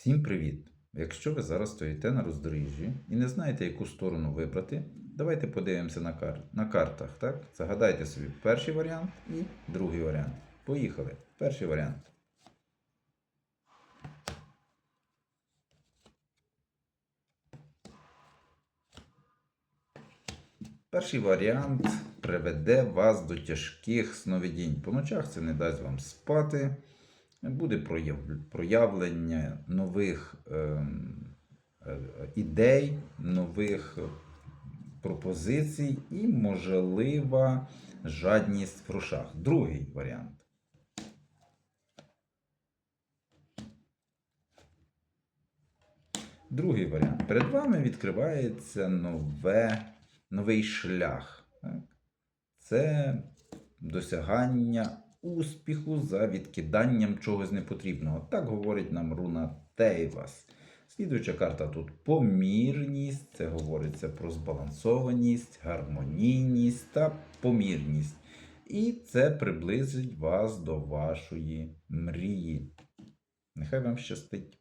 Всім привіт! Якщо ви зараз стоїте на роздоріжжі і не знаєте, яку сторону вибрати, давайте подивимося на, кар... на картах. Так? Загадайте собі перший варіант і другий варіант. Поїхали. Перший варіант. Перший варіант приведе вас до тяжких сновидінь. По ночах це не дасть вам спати, буде прояв- проявлення нових ем, е, ідей, нових пропозицій і можлива жадність в грошах. Другий варіант. Другий варіант. Перед вами відкривається нове, новий шлях. Так? Це досягання успіху за відкиданням чогось непотрібного. Так говорить нам руна Тейвас. Слідуюча карта тут помірність. Це говориться про збалансованість, гармонійність та помірність. І це приблизить вас до вашої мрії. Нехай вам щастить.